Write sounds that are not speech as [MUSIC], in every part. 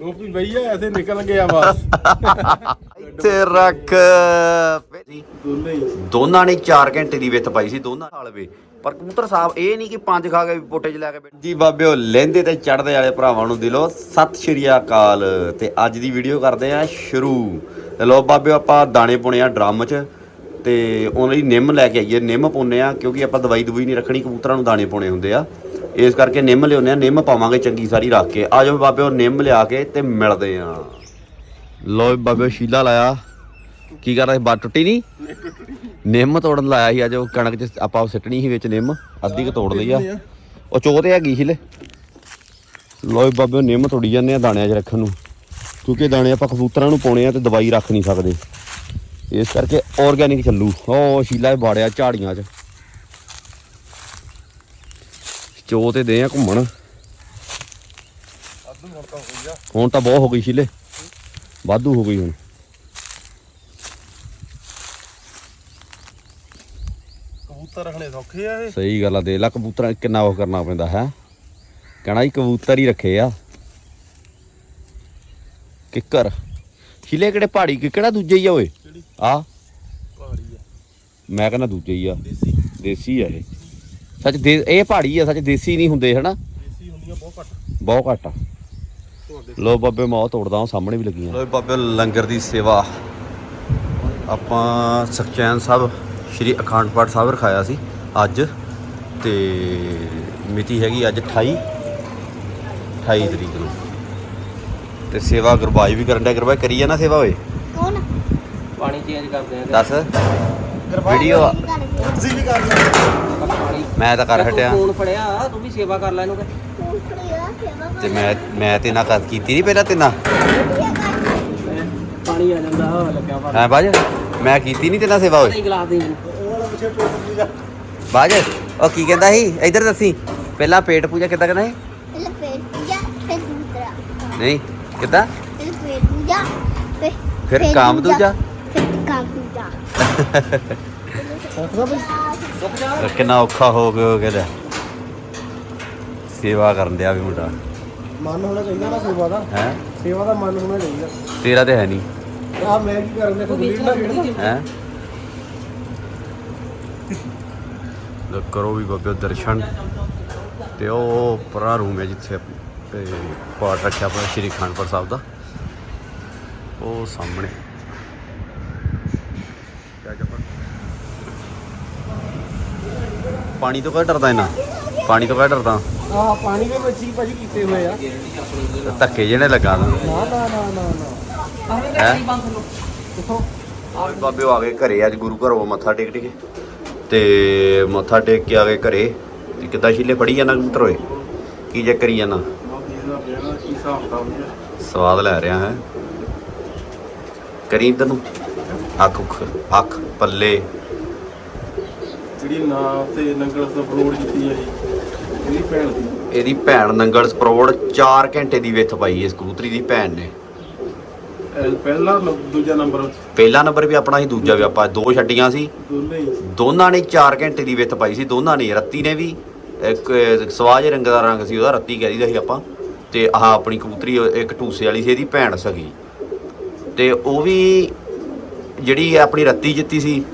ਗੋਪੀ ਭਈਆ ਐਸੇ ਨਿਕਲ ਗਿਆ ਬਸ। ਇੱਥੇ ਰੱਖ। ਦੋਨੇ ਨੇ 4 ਘੰਟੇ ਦੀ ਵਿੱਥ ਪਾਈ ਸੀ ਦੋਨਾਂ ਨਾਲ ਵੇ। ਪਰ ਕਬੂਤਰ ਸਾਹਿਬ ਇਹ ਨਹੀਂ ਕਿ ਪੰਜ ਖਾ ਕੇ ਪੋਟੇ 'ਚ ਲੈ ਕੇ ਬੈਠ। ਜੀ ਬਾਬਿਓ ਲਹਿੰਦੇ ਤੇ ਚੜਦੇ ਵਾਲੇ ਭਰਾਵਾਂ ਨੂੰ ਦਿਲੋਂ ਸਤਿ ਸ਼੍ਰੀ ਅਕਾਲ। ਤੇ ਅੱਜ ਦੀ ਵੀਡੀਓ ਕਰਦੇ ਆ ਸ਼ੁਰੂ। ਤੇ ਲੋ ਬਾਬਿਓ ਆਪਾਂ ਦਾਣੇ ਪਾਉਣੇ ਆ ਡਰਮ 'ਚ। ਤੇ ਉਹਨਾਂ ਲਈ ਨਿੰਮ ਲੈ ਕੇ ਆਈਏ। ਨਿੰਮ ਪਾਉਨੇ ਆ ਕਿਉਂਕਿ ਆਪਾਂ ਦਵਾਈ ਦਵਾਈ ਨਹੀਂ ਰੱਖਣੀ ਕਬੂਤਰਾਂ ਨੂੰ ਦਾਣੇ ਪਾਉਣੇ ਹੁੰਦੇ ਆ। ਇਸ ਕਰਕੇ ਨਿੰਮ ਲਿਆਉਂਦੇ ਆ, ਨਿੰਮ ਪਾਵਾਂਗੇ ਚੰਗੀ ਸਾਰੀ ਰੱਖ ਕੇ। ਆਜੋ ਬਾਬਿਓ ਨਿੰਮ ਲਿਆ ਕੇ ਤੇ ਮਿਲਦੇ ਆ। ਲੋ ਬਾਬਿਓ ਸ਼ੀਲਾ ਲਾਇਆ। ਕੀ ਕਰ ਰਿਹਾ ਬੱਟ ਟੁੱਟੀ ਨਹੀਂ ਨਿੰਮ ਤੋੜਨ ਲਾਇਆ ਸੀ ਅੱਜ, ਉਹ ਕਣਕ ਚ ਆਪਾਂ ਸਿੱਟਣੀ ਸੀ ਵਿੱਚ ਨਿੰਮ, ਅੱਧੀ ਕੁ ਤੋੜ ਲਈ ਆ। ਉਹ ਚੋਹ ਤੇ ਹੈਗੀ ਸੀ ਲੈ ਲੋਏ ਬਾਬੇ, ਨਿੰਮ ਤੋੜੀ ਜਾਂਦੇ ਆ ਦਾਣਿਆਂ 'ਚ ਰੱਖਣ ਨੂੰ। ਕਿਉਂਕਿ ਦਾਣੇ ਆਪਾਂ ਕਬੂਤਰਾਂ ਨੂੰ ਪਾਉਣੇ ਆ ਤੇ ਦਵਾਈ ਰੱਖ ਨਹੀਂ ਸਕਦੇ। ਇਸ ਕਰਕੇ ਆਰਗੈਨਿਕ ਚੱਲੂ। ਉਹ ਸ਼ੀਲਾ ਇਹ ਬਾੜਿਆ ਝਾੜੀਆਂ 'ਚ। ਚੋ ਤੇ ਦੇ ਆ ਘੁੰਮਣ। ਹੁਣ ਤਾਂ ਬਹੁਤ ਹੋ ਗਈ ਸ਼ੀਲੇ। ਵਾਧੂ ਹੋ ਗਈ ਹੁਣ। ਕਬੂਤਰ ਰੱਖਣੇ ਸੌਖੇ ਆ ਇਹ। ਸਹੀ ਗੱਲ ਆ ਦੇ ਲਾ ਕਬੂਤਰਾਂ ਕਿੰਨਾ ਉਹ ਕਰਨਾ ਪੈਂਦਾ ਹੈ? ਕਹਣਾ ਹੀ ਕਬੂਤਰ ਹੀ ਰੱਖੇ ਆ। ਕਿੱਕਰ। ਛਿਲੇ ਕਿਹੜੇ ਪਹਾੜੀ ਕਿਹੜਾ ਦੂਜੇ ਹੀ ਆ ਓਏ? ਆ। ਪਹਾੜੀ ਆ। ਮੈਂ ਕਹਿੰਦਾ ਦੂਜੇ ਹੀ ਆ। ਦੇਸੀ। ਦੇਸੀ ਆ ਇਹ। ਸੱਚ ਦੇ ਇਹ ਪਹਾੜੀ ਆ ਸੱਚ ਦੇਸੀ ਨਹੀਂ ਹੁੰਦੇ ਹਨਾ? ਦੇਸੀ ਹੁੰਦੀਆਂ ਬਹੁਤ ਘੱਟ। ਬਹੁਤ ਘੱਟ ਆ। ਤੁਹਾਡੇ ਲੋ ਬਾਬੇ ਮੈਂ ਉਹ ਤੋੜਦਾ ਹਾਂ ਸਾਹਮਣੇ ਵੀ ਲੱਗੀਆਂ। ਲੋ ਬਾਬੇ ਲੰਗਰ ਦੀ ਸੇਵਾ। ਆਪਾਂ ਸਖਚੈਨ ਸਾਹਿਬ ਸ਼੍ਰੀ ਅਖੰਡ ਪਾਠ ਸਾਹਿਬ ਰਖਾਇਆ ਸੀ ਅੱਜ ਤੇ ਮਿਤੀ ਹੈਗੀ ਅੱਜ 28 28 ਤਰੀਕ ਨੂੰ। ਤੇ ਸੇਵਾ ਗੁਰਬਾਜ ਵੀ ਕਰਨ ਦਾ ਗੁਰਬਾਜ ਕਰੀ ਜਾਣਾ ਸੇਵਾ ਓਏ? ਕੌਣ? ਪਾਣੀ ਚੇਂਜ ਕਰਦੇ ਆ ਦੱਸ ਵੀਡੀਓ ਆ। ਤੁਸੀਂ ਵੀ ਕਰ ਲੈ ਪਾਣੀ ਮੈਂ ਤਾਂ ਕਰ ਹਟਿਆ। ਫੋਨ ਫੜਿਆ ਤੂੰ ਵੀ ਸੇਵਾ ਕਰ ਲੈ ਇਹਨੂੰ ਕਹਿ। ਤੇ ਮੈਂ ਮੈਂ ਤੇ ਨਾ ਕਰ ਕੀਤੀ ਨਹੀਂ ਪਹਿਲਾਂ ਤੇ ਨਾ ਪਾਣੀ ਆ ਜਾਂਦਾ ਹਵਾ ਲੱਗਿਆ ਐ ਬਾਜ? ਮੈਂ ਕੀਤੀ ਨਹੀਂ ਤੇ ਨਾ ਸੇਵਾ ਨਹੀਂ ਗਲਾਸ ਦੇ ਮੈਨੂੰ ਪੂਜਾ ਬਾਜ? ਉਹ ਕੀ ਕਹਿੰਦਾ ਸੀ? ਇੱਧਰ ਦੱਸੀ। ਪਹਿਲਾਂ ਪੇਟ ਪੂਜਾ ਕਿੱਦਾਂ ਕਰਨਾ ਸੀ? ਪਹਿਲਾਂ ਪੇਟ ਪੂਜਾ ਫਿਰ ਦੂਸਰਾ। ਨਹੀਂ ਕਿੱਦਾਂ? ਪਹਿਲਾਂ ਪੇਟ ਪੂਜਾ ਫਿਰ ਫਿਰ ਕਾਮ ਦੂਜਾ। ਫਿਰ [LAUGHS] ਰੁਕ ਜਾ ਕਿੰਨਾ ਔਖਾ ਹੋ ਗਿਆ ਹੋ ਗਿਆ। ਸੇਵਾ ਕਰਨ ਦਿਆ ਵੀ ਮੁੰਡਾ। ਮਨ ਹੋਣਾ ਚਾਹੀਦਾ ਨਾ ਸੇਵਾ ਦਾ। ਹੈ? ਸੇਵਾ ਦਾ ਮਨ ਹੋਣਾ ਚਾਹੀਦਾ। ਤੇਰਾ ਤੇ ਹੈ ਨਹੀਂ। ਆ ਮੈਂ ਕੀ ਕਰਨ ਦੇ ਕੋਈ ਲੀਡ ਨਾ। ਖੇਡਦਾ ਹੈ? ਲੋ ਕਰੋ ਵੀ ਬਾਬੇ ਦਰਸ਼ਨ। ਤੇ ਉਹ ਪਰਾ ਰੂਮ ਹੈ ਜਿੱਥੇ ਤੇ ਪਾਠ ਰੱਖਿਆ ਆਪਣਾ ਸ਼੍ਰੀ ਖਾਨਪੁਰ ਸਾਹਿਬ ਦਾ। ਉਹ ਸਾਹਮਣੇ ਕਿਆ ਕਿਆ ਪਾਣੀ ਤੋਂ ਕਾ ਡਰਦਾ ਇਹਨਾਂ ਪਾਣੀ ਤੋਂ ਕਾ ਡਰਦਾ? ਆ ਪਾਣੀ ਦੇ ਵਿੱਚ ਹੀ ਭਾਜੀ ਕੀਤੇ ਹੋਏ ਆ। ਧੱਕੇ ਜਿਹੜੇ ਲਗਾ ਦੋ ਨਾ ਨਾ ਨਾ ਨਾ ਨਾ। ਹੈ? ਕਿੱਥੋਂ? ਆਹ ਬਾਬੇ ਆ ਗਏ ਘਰੇ ਅੱਜ ਗੁਰੂ ਘਰੋਂ ਮੱਥਾ ਟੇਕ ਟੇਕੇ। ਤੇ ਮੱਥਾ ਟੇਕ ਕੇ ਆ ਗਏ ਘਰੇ। ਕਿੱਦਾਂ ਛਿੱਲੇ ਫੜੀ ਜਾਣਾ ਕਬੂਤਰ ਹੋਏ ਕੀ ਜੇ ਕਰੀ ਜਾਣਾ ਸਵਾਦ ਲੈ ਰਿਹਾ ਹੈ। ਕਰੀ ਇੱਧਰ ਨੂੰ ਅੱਖ ਉੱਖ ਅੱਖ ਪੱਲੇ। ਜਿਹੜੀ ਨਾ ਤੇ ਨੰਗਲ ਤੋਂ ਫਰੋੜ ਕੀਤੀ ਹੈ ਜੀ ਇਹਦੀ ਭੈਣ ਦੀ। ਇਹਦੀ ਭੈਣ ਨੰਗਲ ਸਪਰੋੜ 4 ਘੰਟੇ ਦੀ ਵਿੱਥ ਪਾਈ ਇਸ ਕਬੂਤਰੀ ਦੀ ਭੈਣ ਨੇ। ਇਹ ਪਹਿਲਾ ਨ- ਦੂਜਾ ਨੰਬਰ ਪਹਿਲਾ ਨੰਬਰ ਵੀ ਆਪਣਾ ਸੀ ਦੂਜਾ ਵੀ ਆਪਾਂ ਦੋ ਛੱਡੀਆਂ ਸੀ। ਦੋਨੇ ਹੀ। ਦੋਨਾਂ ਨੇ 4 ਘੰਟੇ ਦੀ ਵਿੱਥ ਪਾਈ ਸੀ ਦੋਨਾਂ ਨੇ ਰੱਤੀ ਨੇ ਵੀ। ਇੱਕ ਸਵਾਜ ਰੰਗ ਦਾ ਰੰਗ ਸੀ ਉਹਦਾ ਰੱਤੀ ਕਹਿੰਦੀ ਸੀ ਆਪਾਂ। ਤੇ ਆਹ ਆਪਣੀ ਕਬੂਤਰੀ ਉਹ ਇੱਕ ਟੂਸੇ ਵਾਲੀ ਸੀ ਇਹਦੀ ਭੈਣ ਸਗੀ। ਤੇ ਉਹ ਵੀ ਜਿਹੜੀ ਆਪਣੀ ਰੱਤੀ ਜਿੱਤੀ ਸੀ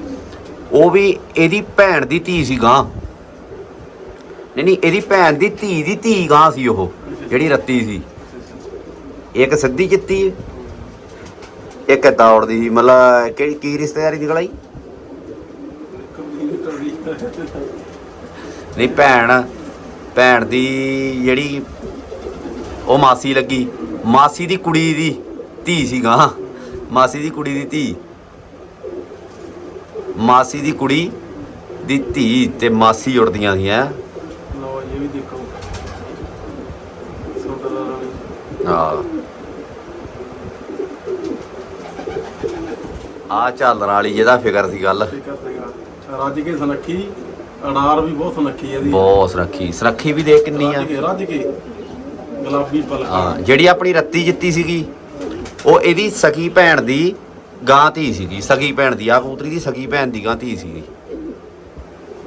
ਉਹ ਵੀ ਇਹਦੀ ਭੈਣ ਦੀ ਧੀ ਸੀ ਗਾਂ ਨਹੀਂ ਨਹੀਂ, ਇਹਦੀ ਭੈਣ ਦੀ ਧੀ ਦੀ ਧੀ ਗਾਂ ਸੀ ਉਹ, ਜਿਹੜੀ ਰੱਤੀ ਸੀ। ਇੱਕ ਸਿੱਧੀ ਜਿੱਤੀ ਇੱਕ ਏਦਾਂ ਉੜਦੀ ਸੀ। ਮਤਲਬ ਕਿਹੜੀ, ਕੀ ਰਿਸ਼ਤੇਦਾਰੀ ਦੀ ਆਈ ਨਹੀਂ, ਭੈਣ ਭੈਣ ਦੀ ਜਿਹੜੀ ਉਹ ਮਾਸੀ ਲੱਗੀ। ਮਾਸੀ ਦੀ ਕੁੜੀ ਦੀ ਧੀ ਸੀ ਸੀਗਾ। ਮਾਸੀ ਦੀ ਕੁੜੀ ਦੀ ਧੀ। ਮਾਸੀ ਦੀ ਕੁੜੀ ਦੀ ਧੀ ਤੇ ਮਾਸੀ ਉੜਦੀਆਂ ਸੀ ਐ ਲਓ ਇਹ ਵੀ ਦੇਖੋ। ਹਾਂ। ਆ ਝਾਲਣ ਵਾਲੀ ਜਿਹਦਾ ਫਿਕਰ ਸੀ ਗੱਲ। ਠੀਕ ਆ ਤੇਗਾ ਰੱਜ ਕੇ ਸੁਨੱਖੀ। ਅਨਾਰ ਵੀ ਬਹੁਤ ਸੁਨੱਖੀ ਇਹਦੀ। ਬਹੁਤ ਸੁਰੱਖੀ ਸੁਰੱਖੀ ਵੀ ਦੇਖ ਕਿੰਨੀ ਆ। ਰੱਜ ਕੇ ਰੱਜ ਕੇ। ਗੁਲਾਬੀ ਪਲਕਾਂ। ਹਾਂ ਜਿਹੜੀ ਆਪਣੀ ਰੱਤੀ ਜਿੱਤੀ ਸੀਗੀ ਉਹ ਇਹਦੀ ਸਗੀ ਭੈਣ ਦੀ ਗਾਂ ਧੀ ਸੀਗੀ ਸਗੀ ਭੈਣ ਦੀ ਆ ਕਬੂਤਰੀ ਦੀ ਸਗੀ ਭੈਣ ਦੀ ਗਾਂ ਧੀ ਸੀਗੀ।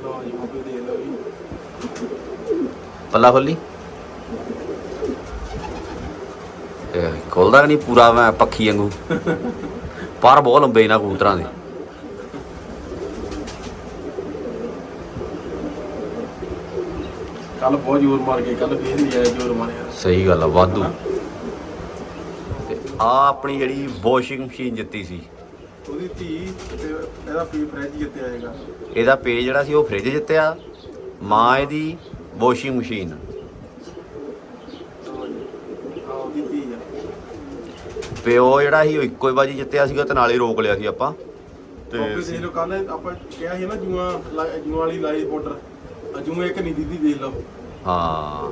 ਲਓ ਜੀ ਬਾਬੇ ਦੇਖ ਲਓ ਜੀ ਪੱਲਾ ਖੋਲੀ। ਖੁੱਲਦਾ ਨਹੀਂ ਪੂਰਾ ਮੈਂ ਪੱਖੀ ਵਾਂਗੂ। ਪਰ ਬਹੁਤ ਲੰਬੇ ਇਹਨਾਂ ਕਬੂਤਰਾਂ ਦੇ। ਕੱਲ ਬਹੁਤ ਜ਼ੋਰ ਮਾਰ ਕੇ ਕੱਲ ਫੇਰ ਨਹੀਂ ਆਇਆ ਜ਼ੋਰ ਮਾਰਿਆ। ਸਹੀ ਗੱਲ ਆ ਵਾਧੂ। ਆ ਆਪਣੀ ਜਿਹੜੀ ਵਾਸ਼ਿੰਗ ਮਸ਼ੀਨ ਜਿੱਤੀ ਸੀ। ਉਹਦੀ ਧੀ ਤੇ ਇਹਦਾ ਪੀ ਫ੍ਰਿਜ ਜਿੱਤੇ ਆਏਗਾ ਇਹਦਾ ਪੇਜ ਜਿਹੜਾ ਸੀ ਉਹ ਫ੍ਰਿਜ ਜਿੱਤਿਆ। ਮਾਂ ਇਹਦੀ ਵਾਸ਼ਿੰਗ ਮਸ਼ੀਨ। ਹਾਂ ਉਹਦੀ ਧੀ ਆ। ਪਿਓ ਜਿਹੜਾ ਸੀ ਉਹ ਇੱਕੋ ਹੀ ਬਾਜੀ ਜਿੱਤਿਆ ਸੀਗਾ ਤੇ ਨਾਲੇ ਰੋਕ ਲਿਆ ਸੀ ਆਪਾਂ। ਤੇ ਤੇ ਲਓ ਕੱਲ ਆਪਾਂ ਕਿਹਾ ਸੀ ਨਾ ਜੂਆਂ ਜੂਆਂ ਵਾਲੀ ਲਾਈ ਪਾਊਡਰ ਅਜੂ ਇੱਕ ਨਹੀਂ ਦੀਦੀ ਦੇਖ ਲਓ। ਹਾਂ।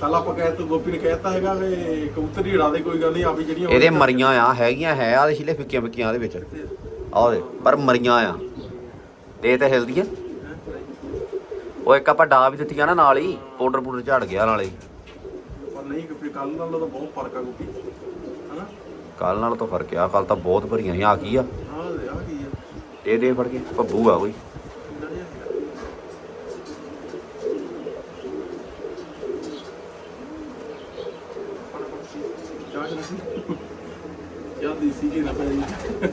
ਕੱਲ ਆਪਾਂ ਕਹਿ ਤਾ ਗੋਪੀ ਨੇ ਕਹਿਤਾ ਹੈਗਾ ਵੀ ਕਬੂਤਰ ਹੀ ਉਡਾ ਦੇ ਕੋਈ ਗੱਲ ਨਹੀਂ ਆਪੀ ਜਿਹੜੀਆਂ ਇਹਦੇ ਮਰੀਆਂ ਆ ਹੈਗੀਆਂ ਹੈ ਆ ਦੇ ਛਿਲੇ ਫਿੱਕੀਆਂ ਫਿੱਕੀਆਂ ਦੇ ਵਿੱਚ। ਆਹ ਦੇ ਪਰ ਮਰੀਆਂ ਆ। ਤੇ ਇਹ ਤਾਂ ਹਿਲਦੀਆਂ ਉਹ ਇੱਕ ਆਪਾਂ ਡਾ ਵੀ ਦਿੱਤੀਆਂ ਨਾ ਨਾਲ ਹੀ ਪਾਊਡਰ ਪੂਡਰ ਝੜ ਗਿਆ ਨਾਲੇ ਪਰ ਨਹੀਂ ਕਿ ਕੱਲ ਨਾਲ ਤਾਂ ਬਹੁਤ ਫ਼ਰਕ ਆ ਗੋਪੀ ਹਨਾ? ਕੱਲ ਨਾਲ ਤਾਂ ਫ਼ਰਕ ਆ ਕੱਲ ਤਾਂ ਬਹੁਤ ਭਰੀਆਂ ਆ ਕੀ ਆ? ਦੇ ਆ ਕੀ ਆ। ਇਹ ਦੇ ਫੜ ਕੇ ਭੱਬੂ ਆ ਕੋਈ ਕਿੰਨਾ ਜਿਹਾ ਹੈਗਾ। ਫੜ ਫੜ ਸੀ। ਚਾਹ ਚ ਸੀ ਯਾਰ ਦੇਸੀ ਕੀ ਨਾ ਪਈ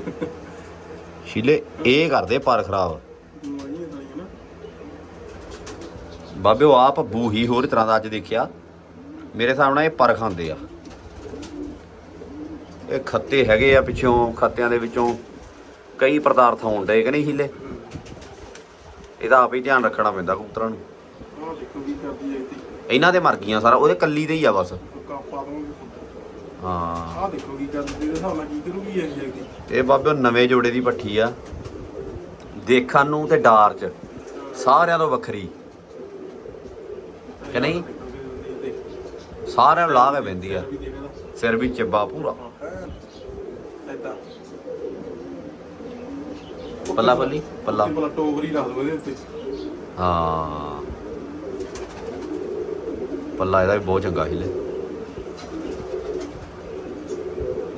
ਛਿਲੇ ਇਹ ਕਰਦੇ ਪਰ ਖਰਾਬ। ਦਵਾਈਆਂ ਤਾਂ ਨਾ ਬਾਬੇ ਉਹ ਆ ਭੱਬੂ ਹੀ ਹੋਰ ਤਰ੍ਹਾਂ ਦਾ ਅੱਜ ਦੇਖਿਆ। ਮੇਰੇ ਸਾਹਮਣੇ ਇਹ ਪਰ ਖਾਂਦੇ ਆ। ਇਹ ਖੱਤੇ ਹੈਗੇ ਆ ਪਿੱਛੋਂ ਖੱਤਿਆਂ ਦੇ ਵਿੱਚੋਂ। ਕਈ ਪਦਾਰਥ ਹੋਣਦੇ ਕਿ ਨਹੀਂ ਹੀਲੇ ਇਹਦਾ ਆਪ ਹੀ ਧਿਆਨ ਰੱਖਣਾ ਪੈਂਦਾ ਕਬੂਤਰਾਂ ਨੂੰ। ਆਹ ਦੇਖੋ ਕੀ ਕਰਦੀ ਹੈ ਇੱਥੇ। ਇਹਨਾਂ ਦੇ ਮਰ ਗਈਆਂ ਸਾਰਾ ਉਹਦੇ ਕੱਲੀ ਦੇ ਹੀ ਆ ਬਸ। ਕਾਪਾ ਦਵਾਂਗੇ। ਹਾਂ। ਆਹ ਦੇਖੋ ਕੀ ਕਰਦੀ ਇਹਦੇ ਹਿਸਾਬ ਨਾਲ ਕੀ ਕਰੂਗੀ ਇਹ ਬਾਬੇ ਨਵੇਂ ਜੋੜੇ ਦੀ ਪੱਠੀ ਆ। ਦੇਖਣ ਨੂੰ ਤੇ ਡਾਰ ਚ। ਸਾਰਿਆਂ ਤੋਂ ਵੱਖਰੀ। ਕਿ ਨਹੀਂ? ਸਾਰਿਆਂ ਨੂੰ ਲਾ ਕੇ ਪੈਂਦੀ ਆ। ਸਿਰ ਵੀ ਚਿੱਬਾ ਪੂਰਾ। ਐਦਾਂ ਪੱਲਾ ਪੱਲੀ? ਪੱਲਾ। ਪੱਲਾ ਟੋਕਰੀ ਰੱਖ ਦੋ ਇਹਦੇ ਉੱਤੇ ਹਾਂ। ਪੱਲਾ ਇਹਦਾ ਵੀ ਬਹੁਤ ਚੰਗਾ ਹੀਲੇ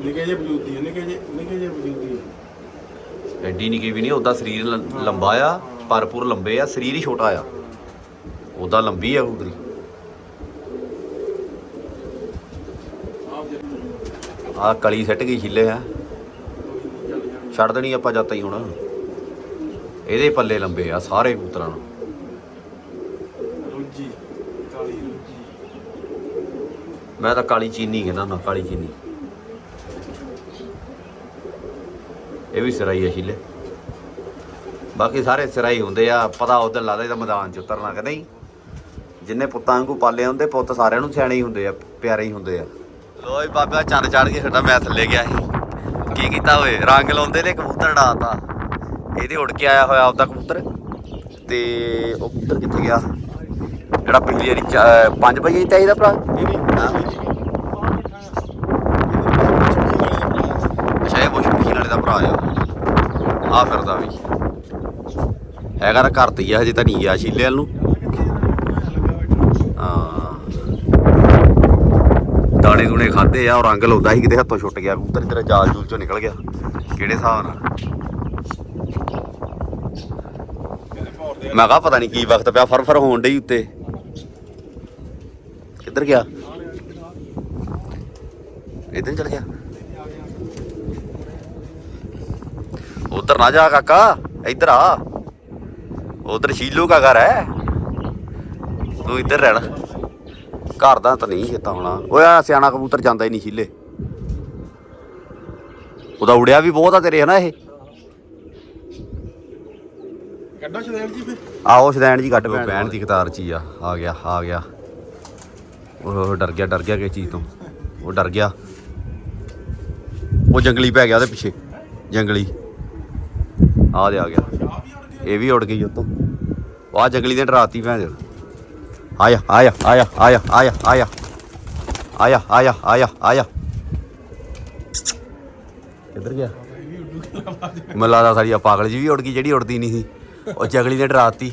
ਨਿੱਕੇ ਜੇ ਵਜੂਦੀ ਹੈ ਨਿੱਕੇ ਜੇ ਨਿੱਕੇ ਜੇ ਵਜੂਦੀ ਹੈ ਐਡੀ ਨਿੱਕੀ ਵੀ ਨਹੀਂ ਉਹਦਾ ਸਰੀਰ ਲ- ਲੰਬਾ ਆ ਪਰਪੂਰ ਲੰਬੇ ਆ ਸਰੀਰ ਹੀ ਛੋਟਾ ਆ। ਉਹਦਾ ਲੰਬੀ ਆ ਉਦਰੀ ਆਪ ਜੇ ਆ ਕਲੀ ਸੱਟ ਗਈ ਛਿੱਲੇ ਆ। ਚੱਲ ਜਾਣ ਛੱਡ ਦੇਣੀ ਆਪਾਂ ਜਦ ਤਾਈ ਹੁਣ। ਇਹਦੇ ਪੱਲੇ ਲੰਬੇ ਆ ਸਾਰੇ ਕਬੂਤਰਾਂ ਨੂੰ ਰੁੱਜੀ ਕਾਲੀ ਰੁੱਜੀ ਮੈਂ ਤਾਂ ਕਾਲੀ ਚੀਨੀ ਕਹਿੰਦਾ ਨਾ ਕਾਲੀ ਚੀਨੀ। ਇਹ ਵੀ ਸਿਰਾਈ ਆ ਛਿੱਲੇ ਬਾਕੀ ਸਾਰੇ ਸਿਰਾਈ ਹੁੰਦੇ ਆ ਪਤਾ ਉਦੋਂ ਲੱਗਦਾ ਇਹਦਾ ਮੈਦਾਨ ਚ ਉਤਰਨਾ ਕਿ ਨਹੀਂ। ਜਿੰਨੇ ਪੁੱਤਾਂ ਵਾਂਗੂ ਪਾਲੇ ਹੁੰਦੇ ਪੁੱਤ ਸਾਰਿਆਂ ਨੂੰ ਸਿਆਣੇ ਹੀ ਹੁੰਦੇ ਆ ਪਿਆਰੇ ਹੀ ਹੁੰਦੇ ਆ। ਲੋਈ ਬਾਬਾ ਚੰਨ ਚੜ ਕੇ ਸਾਡਾ ਮੈਂ ਥੱਲੇ ਗਿਆ ਸੀ। ਕੀ ਕੀਤਾ ਓਏ? ਰੰਗ ਲਾਉਂਦੇ ਨੇ ਕਬੂਤਰ ਡਾਤਾ। ਇਹਦੇ ਉੜ ਕੇ ਆਇਆ ਹੋਇਆ ਆਪਦਾ ਕਬੂਤਰ। ਤੇ ਉਹ ਕਬੂਤਰ ਕਿੱਥੇ ਗਿਆ? ਜਿਹੜਾ ਪਿਛਲੀ ਵਾਰੀ 5 ਵਜੇ ਚਾਹੀਦਾ ਭਰਾ ਹਾਂ ਅੱਛਾ ਇਹ ਵਾਸ਼ਿੰਗ ਮਸ਼ੀਨ ਵਾਲੇ ਦਾ ਭਰਾ ਆ ਫਿਰਦਾ ਵੀ। ਹੈਗਾ ਤਾਂ ਘਰ ਤੇ ਹੀ ਆ, ਹਜੇ ਤਾਂ ਨਹੀਂ ਗਿਆ ਸ਼ੀਲੇ ਵੱਲ ਨੂੰ। ਹਾਂ। ਦਾਣੇ ਦੂਣੇ ਖਾਦੇ ਆ, ਉਹ ਰੰਗ ਲਾਉਂਦਾ ਸੀ, ਕਿਤੇ ਹੱਥੋਂ ਛੁੱਟ ਗਿਆ, ਕਬੂਤਰ ਤੇਰਾ ਜਾਲ ਜੂਲ ਚੋਂ ਨਿਕਲ ਗਿਆ। ਕਿਹੜੇ ਹਿਸਾਬ ਨਾਲ? ਮੈਂ ਕਹਾ ਪਤਾ ਨਹੀਂ ਕੀ ਵਕਤ ਪਿਆ ਫਰ ਫਰ ਹੋਣ ਡਈ ਉੱਤੇ। ਕਿੱਧਰ ਗਿਆ? ਇੱਧਰ ਚਲ ਗਿਆ। ਉਧਰ ਨਾ ਜਾ ਕਾਕਾ ਇੱਧਰ ਆ। ਉਧਰ ਸ਼ੀਲੂ ਦਾ ਘਰ ਹੈ ਤੂੰ ਇੱਧਰ ਰਹਿਣਾ। ਘਰ ਦਾ ਤਾਂ ਨਹੀਂ ਚੇਤਾ ਹੋਣਾ। ਓਏ ਆ ਸਿਆਣਾ ਕਬੂਤਰ ਜਾਂਦਾ ਹੀ ਨਹੀਂ ਸ਼ੀਲੇ। ਉਹਦਾ ਉੜਿਆ ਵੀ ਬਹੁਤ ਆ ਤੇਰੇ ਹਨਾ ਇਹ? ਕੱਢਾ ਸ਼ਦੈਲ ਜੀ ਫੇ ਆਓ ਸ਼ਦੈਣ ਜੀ ਕੱਢ ਬੈਣ ਦੀ ਕਤਾਰ ਚ ਹੀ ਆ। ਆ ਗਿਆ ਆ ਗਿਆ। ਉਹ ਡਰ ਗਿਆ ਡਰ ਗਿਆ ਕਿਸ ਚੀਜ਼ ਤੋਂ। ਉਹ ਡਰ ਗਿਆ। ਉਹ ਜੰਗਲੀ ਪੈ ਗਿਆ ਉਹਦੇ ਪਿੱਛੇ। ਜੰਗਲੀ। ਆ ਦੇ ਆ ਗਿਆ ਇਹ ਵੀ ਉੜ ਗਈ ਉਤੋਂ ਆ ਜਗਲੀ ਨੇ ਡਰਾਤੀ ਭੈਣ ਦੇ ਆਇਆ ਆਇਆ ਆਇਆ ਆਇਆ ਆਇਆ ਆਇਆ ਆਇਆ ਆਇਆ ਆਇਆ ਆਇਆ ਕਿੱਧਰ ਗਿਆ ਮੈਨੂੰ ਲੱਗਦਾ ਸਾਡੀ ਆ ਪਾਗਲ ਜੀ ਵੀ ਉੜ ਗਈ ਜਿਹੜੀ ਉੜਦੀ ਨਹੀਂ ਸੀ ਉਹ ਜਗਲੀ ਨੇ ਡਰਾਤੀ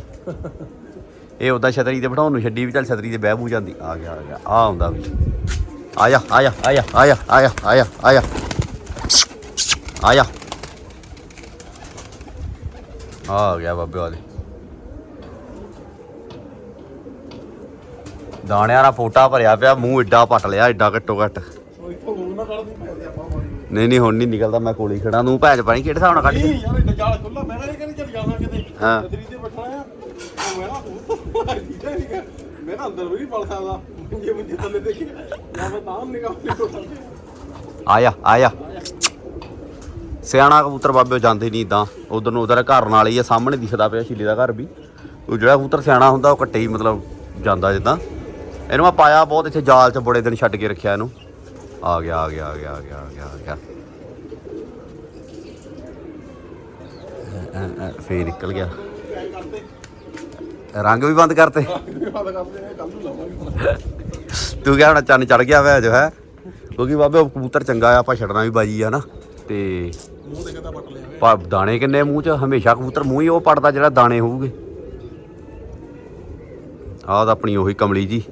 ਇਹ ਉਹਦਾ ਛਤਰੀ ਤੇ ਬਿਠਾਉਣ ਨੂੰ ਛੱਡੀ ਵੀ ਚੱਲ ਛਤਰੀ ਤੇ ਬਹਿ ਬੂ ਜਾਂਦੀ ਆ ਗਿਆ ਆ ਗਿਆ ਆ ਆਉਂਦਾ ਵੀ ਆਇਆ ਆਇਆ ਆਇਆ ਆਇਆ ਆਇਆ ਆਇਆ ਆਇਆ ਆਇਆ ਆ ਗਿਆ ਬਾਬੇ ਵਾਲੇ। ਦਾਣਿਆਂ ਦਾ ਫੋਟਾ ਭਰਿਆ ਪਿਆ ਮੂੰਹ ਏਡਾ ਪਟ ਲਿਆ ਏਡਾ ਘੱਟੋ ਘੱਟ। ਨਾ ਨਹੀਂ ਨਹੀਂ ਹੁਣ ਨਹੀਂ ਨਿਕਲਦਾ ਮੈਂ ਕੋਲ ਖੜਾ ਤੂੰ ਭੈਣ ਪਾਣੀ ਕਿਹੜੇ ਹਿਸਾਬ ਨਾਲ ਕੱਢ। ਨਹੀਂ ਯਾਰ ਇਹ ਜਾਲ ਖੁੱਲਾ ਮੈਂ ਨਹੀਂ ਕਹਿੰਦੀ ਚੱਲ ਜਾਣਾ ਕਿਤੇ। ਹਾਂ। ਤੇਰੀ ਤੇ ਬੈਠਣਾ ਆ। ਮੈਂ ਨਾ ਮੈਂ ਨਾ ਅੰਦਰ ਵੀ ਨਹੀਂ ਪੜ ਸਕਦਾ। ਮੁੰਜੇ ਮੁੰਜੇ ਥੱਲੇ ਦੇਖੇ ਨਾ ਮੈਂ ਤਾਂ ਨਿਗਾਹ ਨਹੀਂ ਆਇਆ ਆਇਆ ਸਿਆਣਾ ਕਬੂਤਰ ਬਾਬੇ ਉਹ ਜਾਂਦੇ ਨਹੀਂ ਇਦਾਂ ਉਧਰ ਨੂੰ ਉਧਰ ਘਰ ਨਾਲ ਹੀ ਆ ਸਾਹਮਣੇ ਦਿਖਦਾ ਪਿਆ ਸ਼ੀਲੇ ਦਾ ਘਰ ਵੀ। ਉਹ ਜਿਹੜਾ ਕਬੂਤਰ ਸਿਆਣਾ ਹੁੰਦਾ ਉਹ ਕੱਟੇ ਹੀ ਮਤਲਬ ਜਾਂਦਾ ਜਿੱਦਾਂ। ਇਹਨੂੰ ਮੈਂ ਪਾਇਆ ਬਹੁਤ ਇੱਥੇ ਜਾਲ 'ਚ ਬੜੇ ਦਿਨ ਛੱਡ ਕੇ ਰੱਖਿਆ ਇਹਨੂੰ। ਆ ਗਿਆ ਆ ਗਿਆ ਆ ਗਿਆ ਆ ਗਿਆ ਆ ਗਿਆ ਆ ਗਿਆ। ਅ, ਫੇਰ ਨਿਕਲ ਗਿਆ। ਰੰਗ ਵੀ ਬੰਦ ਕਰਤੇ। ਬਾਤ ਹੁਣ ਤੂੰ ਕਿਹਾ ਹੁਣ ਚੰਨ ਚੜ ਗਿਆ ਵੇ ਜੋ ਹੈ। ਕਿਉਂਕਿ ਬਾਬੇ ਉਹ ਕਬੂਤਰ ਚੰਗਾ ਆ ਆਪਾਂ ਛੱਡਣਾ ਵੀ ਬਾਜੀ ਆ ਨਾ। ਤੇ ਪਾ ਦਾਣੇ ਕਿੰਨੇ ਮੂੰਹ 'ਚ? ਹਮੇਸ਼ਾ ਕਬੂਤਰ ਮੂੰਹ ਹੀ ਉਹ ਪੜਦਾ ਜਿਹੜਾ ਦਾਣੇ ਹੋਊਗੇ। ਆਹ ਤਾਂ ਆਪਣੀ ਉਹੀ ਕਮਲੀ ਜੀ।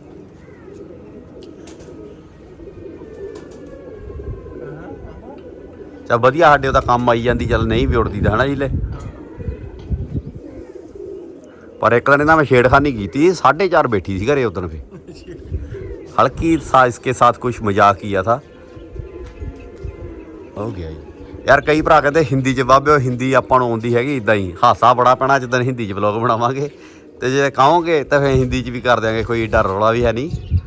ਚਾ ਵਧੀਆ, ਸਾਡੇ ਦਾ ਕੰਮ ਆਈ ਜਾਂਦੀ, ਚੱਲ ਨਹੀਂ ਵਿਉੜਦੀ ਦਾ ਹਨਾ ਜੀ ਲੈ। ਪਰ ਇੱਕ ਦਿਨ ਇਹਨਾਂ ਮੈਂ ਛੇੜਖਾਨੀ ਕੀਤੀ 4:30 ਬੈਠੀ ਸੀ ਘਰੇ ਉਦੋਂ ਫੇ ਹਲਕੀ ਸਾਇਸ ਕੇ ਸਾਥ ਕੁਝ ਮਜ਼ਾਕ ਕੀਤਾ ਥਾ। ਹੋ ਗਿਆ ਜੀ। ਯਾਰ ਕਈ ਭਰਾ ਕਹਿੰਦੇ ਹਿੰਦੀ ਚ ਬਾਬਿਓ ਹਿੰਦੀ ਆਪਾਂ ਨੂੰ ਆਉਂਦੀ ਹੈਗੀ ਇਦਾਂ ਹੀ ਹਾਸਾ ਬੜਾ ਪੈਣਾ ਜਦੋਂ ਹਿੰਦੀ ਚ ਵਲੌਗ ਬਣਾਵਾਂਗੇ ਤੇ ਜੇ ਕਹੋਗੇ ਤਾਂ ਫਿਰ ਹਿੰਦੀ ਚ ਵੀ ਕਰ ਦਿਆਂਗੇ ਕੋਈ ਡਰ ਰੌਲਾ ਵੀ ਹੈ ਨਹੀਂ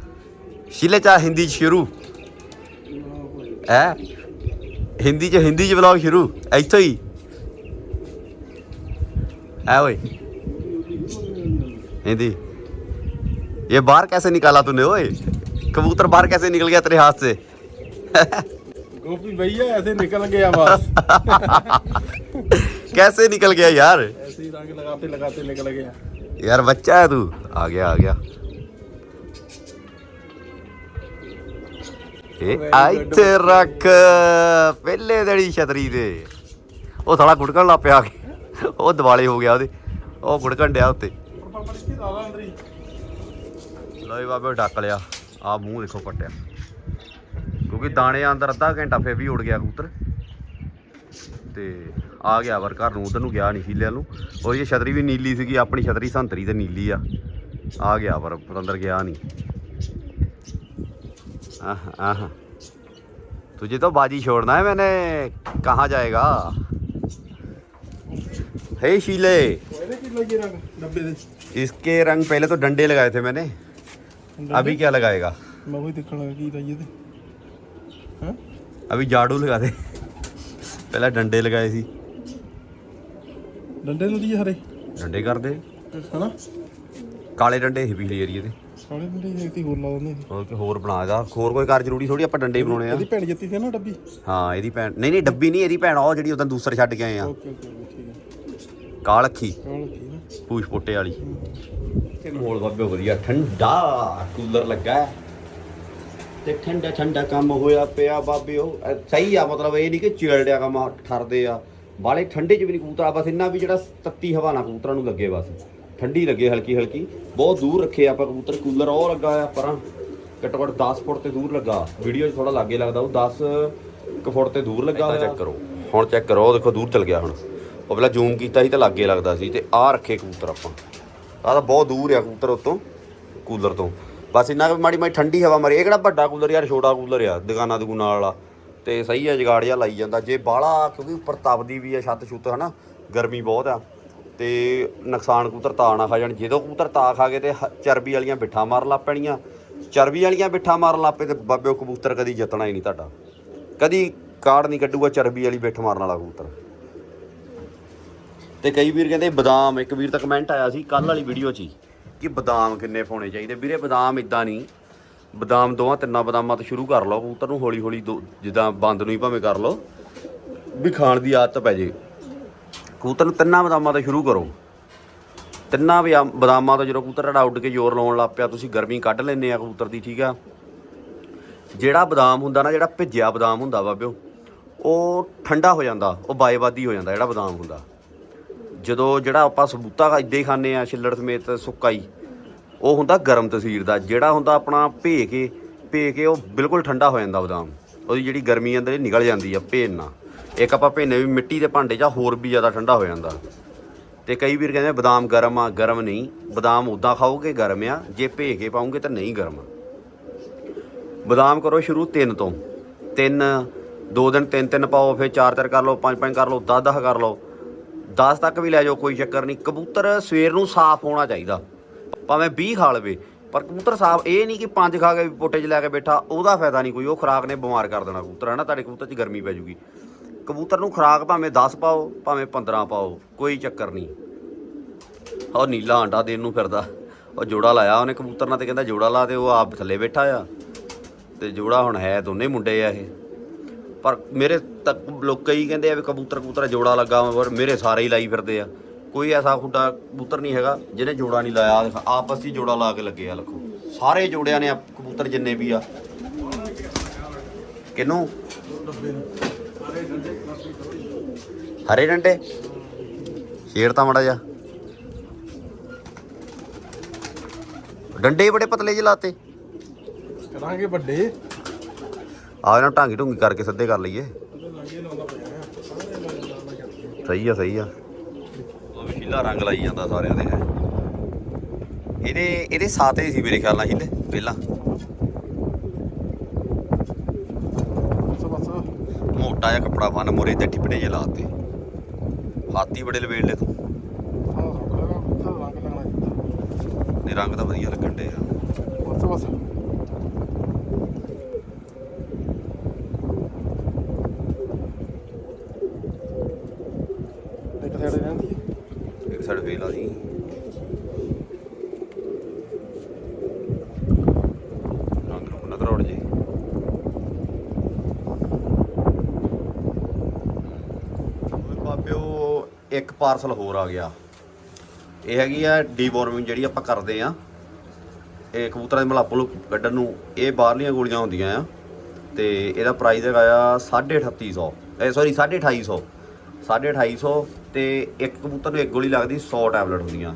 ਸ਼ਿਲੇ ਚਾ ਹਿੰਦੀ ਚ ਸ਼ੁਰੂ ਹੈ ਹਿੰਦੀ ਚ ਹਿੰਦੀ ਚ ਵਲੌਗ ਸ਼ੁਰੂ ਇੱਥੋਂ ਹੀ ਐ ਓਏ हिंदी ये बाहर कैसे निकाला तूने ओए कबूतर बाहर कैसे निकल गया तेरे हाथ से गोपी भैया ऐसे निकल गया बस कैसे निकल गया यार ऐसे ही रंग लगाते लगाते निकल गया यार बच्चा है तू आ गया आ गया ਇਹ ਇੱਥੇ ਰੱਖ ਪਹਿਲੇ ਦਿਨ ਹੀ ਛਤਰੀ ਦੇ ਉਹ ਸਾਲਾ ਗੁੜਕਣ ਲੱਗ ਪਿਆ ਆ ਕੇ। ਉਹ ਦਿਵਾਲੇ ਹੋ ਗਿਆ ਉਹਦੇ ਉਹ ਗੁੜਕਣ ਡਿਆ ਉੱਤੇ और पापा इसके दादा अंदर ही ਲੋ ਜੀ ਬਾਬੇ ਡੱਕ ਲਿਆ ਆ ਮੂੰਹ ਦੇਖੋ ਕੱਟਿਆ ਕਿਉਂਕਿ ਦਾਣੇ ਅੰਦਰ ਅੱਧਾ ਘੰਟਾ ਫੇਰ ਵੀ ਉੜ ਗਿਆ ਕਬੂਤਰ ਤੇ ਆ ਗਿਆ ਵਰ ਘਰ ਨੂੰ ਉਧਰ ਨੂੰ ਗਿਆ ਨਹੀਂ ਹੀਲੇ ਨੂੰ ਉਹ ਇਹ ਛਤਰੀ ਵੀ ਨੀਲੀ ਸੀਗੀ ਆਪਣੀ ਛਤਰੀ ਸੰਤਰੀ ਤੇ ਨੀਲੀ ਆ ਆ ਗਿਆ ਪਰ ਅੰਦਰ ਗਿਆ ਨਹੀਂ ਆਹ ਆਹ तुझे तो बाजी छोड़ना है मैंने कहाँ जाएगा हे शीले ਇਹਦੇ ਕੀ ਲੱਗੇ ਰੰਗ ਡੱਬੇ ਦੇ इसके रंग पहले तो डंडे लगाए थे मैंने अभी क्या लगाएगा अभी झाड़ू लगा दे पहले डंडे लगाए सी ਡੰਡੇ ਨੂੰ ਦੀ ਹਰੇ डंडे कर दे ਹਨਾ ਕਾਲੇ ਡੰਡੇ ਸੀ ਪਿਛਲੇ ਏਰੀਏ ਦੇ ਸਾਲੇ ਡੰਡੇ ਦੇਖਤੀ ਹੋਰ ਲਾ ਦਿੰਦੇ ਸੀ ਹੋਰ ਕਿ ਹੋਰ ਬਣਾ ਦਾ ਹੋਰ ਕੋਈ ਕਾਰ ਜ਼ਰੂਰੀ ਥੋੜੀ ਆਪਾਂ ਡੰਡੇ ਹੀ ਬਣਾਉਣੇ ਆ ਇਹਦੀ ਭੈਣ ਜਿੱਤੀ ਸੀ ਨਾ ਡੱਬੀ ਹਾਂ ਇਹਦੀ ਭੈਣ ਨਹੀਂ ਨਹੀਂ ਡੱਬੀ ਨਹੀਂ ਇਹਦੀ ਭੈਣ ਉਹ ਜਿਹੜੀ ਉਦੋਂ ਦੂਸਰੇ ਛੱਡ ਕੇ ਆਏ ਆ ਓਕੇ ਓਕੇ ਠੀਕ ਹੈ ਕਾਲ ਅੱਖੀ ਕਾਲ ਲੱਗੀ ਨਾ ਪੂਛ ਪੋਟੇ ਵਾਲੀ ਤੇ ਮੋਲ ਬਾਬੇ ਵਧੀਆ ਠੰਡਾ ਕੂਲਰ ਲੱਗਾ ਹੈ। ਤੇ ਠੰਡਾ ਠੰਡਾ ਕੰਮ ਹੋਇਆ ਪਿਆ ਬਾਬੇ ਉਹ। ਸਹੀ ਆ ਮਤਲਬ ਇਹ ਨਹੀਂ ਕਿ ਚਿਲਡਿਆ ਕੰਮ ਠਰਦੇ ਆ। ਬਾਲੇ ਠੰਡੇ ਚ ਵੀ ਨਹੀਂ ਕਬੂਤਰ ਆ ਬਸ ਇੰਨਾ ਵੀ ਜਿਹੜਾ ਤੱਤੀ ਹਵਾ ਨਾ ਕਬੂਤਰਾਂ ਨੂੰ ਲੱਗੇ ਬਸ। ਠੰਡੀ ਲੱਗੇ ਹਲਕੀ ਹਲਕੀ। ਬਹੁਤ ਦੂਰ ਰੱਖੇ ਆਪਾਂ ਕਬੂਤਰ ਕੂਲਰ ਉਹ ਲੱਗਾ ਆ ਪਰਾਂ। ਘੱਟੋ ਘੱਟ 10 ਫੁੱਟ ਤੇ ਦੂਰ ਲੱਗਾ। ਵੀਡੀਓ 'ਚ ਥੋੜਾ ਲਾਗੇ ਲੱਗਦਾ ਉਹ 10 ਕੁ ਫੁੱਟ ਤੇ ਦੂਰ ਲੱਗਾ ਹੋਇਆ। ਚੈੱਕ ਕਰੋ। ਹੁਣ ਚੈੱਕ ਕਰੋ ਉਹ ਦੇਖੋ ਦੂਰ ਚਲ ਗਿਆ ਹੁਣ। ਉਹ ਪਹਿਲਾਂ ਜ਼ੂਮ ਕੀਤਾ ਸੀ ਤਾਂ ਲਾਗੇ ਲੱਗਦਾ ਸੀ ਤੇ ਆਹ ਰੱਖੇ ਕਬੂਤਰ ਆਪਾਂ। ਆਹ ਤਾਂ ਬਹੁਤ ਦੂਰ ਆ ਕਬੂਤਰ ਉਤੋਂ ਕੂਲਰ ਤੋਂ। ਬਸ ਇੰਨਾ ਕੁ ਮਾੜੀ ਮਾੜੀ ਠੰਡੀ ਹਵਾ ਮਾਰੀ। ਇਹ ਕਿਹੜਾ ਵੱਡਾ ਕੂਲਰ ਯਾਰ, ਛੋਟਾ ਕੂਲਰ ਆ, ਦੁਕਾਨਾਂ ਦੁਕਾਨਾਂ ਵਾਲਾ। ਤੇ ਸਹੀ ਆ, ਜਗਾੜ ਜਿਹਾ ਲਾਈ ਜਾਂਦਾ। ਜੇ ਬਾਹਲਾ, ਕਿਉਂਕਿ ਉੱਪਰ ਤਪਦੀ ਵੀ ਆ ਛੱਤ ਛੁੱਤ, ਹਨਾ? ਗਰਮੀ ਬਹੁਤ ਆ। ਤੇ ਨੁਕਸਾਨ ਕਬੂਤਰ ਤਾ ਨਾ ਖਾ ਜਾਣ। ਜਦੋਂ ਕਬੂਤਰ ਤਾ ਖਾ ਗਏ ਤੇ ਹ- ਚਰਬੀ ਵਾਲੀਆਂ ਬਿੱਠਾਂ ਮਾਰਨ ਲੱਗ ਪੈਣੀਆਂ। ਚਰਬੀ ਵਾਲੀਆਂ ਬਿੱਠਾਂ ਮਾਰਨ ਲੱਗ ਪਏ ਤੇ ਬਾਬੇ ਉਹ ਕਬੂਤਰ ਕਦੀ ਜਿੱਤਣਾ ਹੀ ਨਹੀਂ ਤੁਹਾਡਾ। ਕਦੀ ਕਾਰਡ ਨਹੀਂ ਕੱਢੂਗਾ ਚਰਬੀ ਵਾਲੀ ਬਿੱਠ ਮਾਰਨ ਵਾਲਾ ਕਬੂਤਰ। ਤੇ ਕਈ ਵੀਰ ਕਹਿੰਦੇ, ਬਦਾਮ, ਇੱਕ ਵੀਰ ਤਾਂ ਕਮੈਂਟ ਆਇਆ ਸੀ ਕੱਲ ਵਾਲੀ ਵੀਡੀਓ 'ਚ ਹੀ। ਕਿ ਬਦਾਮ ਕਿੰਨੇ ਪਾਉਣੇ ਚਾਹੀਦੇ? ਵੀਰੇ, ਬਦਾਮ ਇਦਾਂ ਨਹੀਂ। ਬਦਾਮ ਦੋਵਾਂ ਤਿੰਨਾਂ ਬਦਾਮਾਂ ਤੋਂ ਸ਼ੁਰੂ ਕਰ ਲਓ। ਕਬੂਤਰ ਨੂੰ ਹੌਲੀ ਹੌਲੀ ਦੋ- ਜਿੱਦਾਂ ਬੰਦ ਨੂੰ ਹੀ ਭਾਵੇਂ ਕਰ ਲਓ। ਵੀ ਖਾਣ ਦੀ ਆਦਤ ਪੈ ਜੇ। ਕਬੂਤਰ ਨੂੰ ਤਿੰਨਾਂ ਬਦਾਮਾਂ ਤੋਂ ਸ਼ੁਰੂ ਕਰੋ। ਤਿੰਨਾਂ ਬਿਆ- ਬਦਾਮਾਂ ਤੋਂ ਜਦੋਂ ਕਬੂਤਰ ਤੁਹਾਡਾ ਉੱਡ ਕੇ ਜ਼ੋਰ ਲਾਉਣ ਲੱਗ ਪਿਆ, ਤੁਸੀਂ ਗਰਮੀ ਕੱਢ ਲੈਂਦੇ ਆ ਕਬੂਤਰ ਦੀ, ਠੀਕ ਆ? ਜਿਹੜਾ ਬਦਾਮ ਹੁੰਦਾ ਨਾ, ਜਿਹੜਾ ਭਿੱਜਿਆ ਬਦਾਮ ਹੁੰਦਾ ਵਾ ਪਿਓ ਉਹ ਠੰਡਾ ਹੋ ਜਾਂਦਾ। ਉਹ ਬਾਏਵਾਦੀ ਹੋ ਜਾਂਦਾ, ਜਿਹੜਾ ਬਦਾਮ ਹੁੰਦਾ। ਜਦੋਂ ਜਿਹੜਾ ਆਪਾਂ ਸਬੂਤਾ ਇੱਦਾਂ ਹੀ ਖਾਂਦੇ ਆ ਛਿੱਲੜ ਸਮੇਤ ਸੁੱਕਾ ਹੀ ਉਹ ਹੁੰਦਾ ਗਰਮ ਤਸੀਰ ਦਾ, ਜਿਹੜਾ ਹੁੰਦਾ ਆਪਣਾ ਭੇ ਕੇ ਭੇ ਕੇ ਉਹ ਬਿਲਕੁਲ ਠੰਡਾ ਹੋ ਜਾਂਦਾ ਬਦਾਮ। ਉਹਦੀ ਜਿਹੜੀ ਗਰਮੀ ਅੰਦਰ ਨਿਕਲ ਜਾਂਦੀ ਆ ਭੇਨ ਇੱਕ ਆਪਾਂ ਭੇਨੇ ਵੀ ਮਿੱਟੀ ਦੇ ਭਾਂਡੇ 'ਚ ਹੋਰ ਵੀ ਜ਼ਿਆਦਾ ਠੰਡਾ ਹੋ ਜਾਂਦਾ। ਤੇ ਕਈ ਵੀਰ ਕਹਿੰਦੇ ਬਦਾਮ ਗਰਮ ਆ, ਗਰਮ ਨਹੀਂ। ਬਦਾਮ ਉਦਾਂ ਖਾਓਗੇ ਗਰਮ ਆ, ਜੇ ਭੇ ਕੇ ਪਾਉਂਗੇ ਤਾਂ ਨਹੀਂ ਗਰਮ। ਬਦਾਮ ਕਰੋ ਸ਼ੁਰੂ ਤਿੰਨ ਤੋਂ। ਤਿੰਨ, ਦੋ ਦਿਨ ਤਿੰਨ ਤਿੰਨ ਪਾਓ, ਫਿਰ ਚਾਰ ਚਾਰ ਕਰ ਲਓ ਪੰਜ ਪੰਜ ਕਰ ਲਓ 10 10 ਕਰ ਲਓ। 10 ਤੱਕ ਵੀ ਲੈ ਜਾਓ, ਕੋਈ ਚੱਕਰ ਨਹੀਂ। ਕਬੂਤਰ ਸਵੇਰ ਨੂੰ ਸਾਫ਼ ਹੋਣਾ ਚਾਹੀਦਾ। ਭਾਵੇਂ 20 ਖਾ ਲਵੇ, ਪਰ ਕਬੂਤਰ ਸਾਫ਼, ਇਹ ਨਹੀਂ ਕਿ ਪੰਜ ਖਾ ਕੇ ਪੋਟੇ 'ਚ ਲੈ ਕੇ ਬੈਠਾ, ਉਹਦਾ ਫਾਇਦਾ ਨਹੀਂ ਕੋਈ, ਉਹ ਖੁਰਾਕ ਨੇ ਬਿਮਾਰ ਕਰ ਦੇਣਾ ਕਬੂਤਰ, ਹੈ ਨਾ? ਤੁਹਾਡੇ ਕਬੂਤਰ 'ਚ ਗਰਮੀ ਪੈ ਜੂਗੀ। ਕਬੂਤਰ ਨੂੰ ਖੁਰਾਕ ਭਾਵੇਂ 10 ਪਾਓ, ਭਾਵੇਂ 15 ਪਾਓ, ਕੋਈ ਚੱਕਰ ਨਹੀਂ। ਉਹ ਨੀਲਾ ਆਂਡਾ ਦੇਣ ਨੂੰ ਫਿਰਦਾ। ਉਹ ਜੋੜਾ ਲਾਇਆ ਉਹਨੇ ਕਬੂਤਰ ਨਾਲ ਤੇ ਕਹਿੰਦਾ ਜੋੜਾ ਲਾ ਤੇ ਉਹ ਆਪ ਥੱਲੇ ਬੈਠਾ ਆ। ਤੇ ਜੋੜਾ ਹੁਣ ਹੈ ਦੋਨੇ ਮੁੰਡੇ ਆ ਇਹ। ਪਰ ਮੇਰੇ ਤੱਕ ਲੋਕ ਕਈ ਕਹਿੰਦੇ ਆ ਵੀ ਕਬੂਤਰ ਕਬੂਤਰ ਜੋੜਾ ਲੱਗਾ ਪਰ ਮੇਰੇ ਸਾਰੇ ਹੀ ਲਾਈ ਫਿਰਦੇ ਆ। ਕੋਈ ਐਸਾ ਖੁੱਡਾ ਕਬੂਤਰ ਨਹੀਂ ਹੈਗਾ ਜਿਹਨੇ ਜੋੜਾ ਨਹੀਂ ਲਾਇਆ। ਆਪਸ ਹੀ ਜੋੜਾ ਲਾ ਕੇ ਲੱਗੇ ਆ ਲਖੋ ਸਾਰੇ ਜੋੜਿਆਂ ਨੇ ਕਬੂਤਰ ਜਿੰਨੇ ਵੀ ਆ। ਕਿਨੂੰ? ਹਰੇ ਡੰਡੇ? ਸ਼ੇਰ ਤਾਂ ਮੜਾ ਜਾ ਡੰਡੇ ਬੜੇ ਪਤਲੇ ਜਿਹੇ ਲਾਤੇ। ਕਰਾਂਗੇ ਵੱਡੇ। ਆ ਇਹਨਾਂ ਢਾਂਗੀ ਢੁੰਗੀ ਕਰਕੇ ਸਿੱਧੇ ਕਰ ਲਈਏ। ਸਹੀ ਆ ਸਹੀ ਆ। ਉਹ ਵੀ ਸ਼ੀਲਾ ਰੰਗ ਲਾਈ ਜਾਂਦਾ ਸਾਰਿਆਂ ਦੇ। ਹੈ ਇਹਦੇ ਇਹਦੇ ਸਾਤੇ ਸੀ ਮੇਰੇ ਖਿਆਲ ਨਾਲ ਹੀਲੇ ਪਹਿਲਾਂ। ਮੋਟਾ ਜਿਹਾ ਕੱਪੜਾ ਬੰਨ ਮੋਰੇ ਤੇ ਟਿਪੜੇ ਜੇ ਲਾਤੇ। ਹਾਥੀ ਬੜੇ ਲਵੇੜ ਲੈ ਤੂੰ। ਸਾਰਾ ਰੰਗ ਲਾਣਾ ਚਾਹੀਦਾ। ਨੇ ਰੰਗ ਤਾਂ ਵਧੀਆ ਲੱਗਣ ਡੇ ਆ ਬਸ ਬਸ ਇੱਕ ਸਾਈਡ ਰਹਿੰਦੀ ਹੈ ਇੱਕ ਸਾਈਡ ਵੇਲ ਜੀ ਰੰਗ ਨੂੰ ਨਾ ਕਰੋੜ ਜੀ। ਬਾਬਿਓ, ਇੱਕ ਪਾਰਸਲ ਹੋਰ ਆ ਗਿਆ। ਇਹ ਹੈਗੀ ਆ ਡੀਵੋਰਮਿੰਗ ਜਿਹੜੀ ਆਪਾਂ ਕਰਦੇ ਆ। ਇਹ ਕਬੂਤਰਾਂ ਦੇ ਮਲਾਪੋ ਨੂੰ ਕੱਢਣ ਨੂੰ ਇਹ ਬਾਹਰਲੀਆਂ ਗੋਲੀਆਂ ਹੁੰਦੀਆਂ ਆ। ਤੇ ਇਹਦਾ ਪ੍ਰਾਈਸ ਹੈਗਾ ਆ 3850 ਇਹ ਸੌਰੀ 2850 2850 ਤੇ ਇੱਕ ਕਬੂਤਰ ਨੂੰ ਇੱਕ ਗੋਲੀ ਲੱਗਦੀ 100 ਟੈਬਲੇਟ ਹੁੰਦੀਆਂ।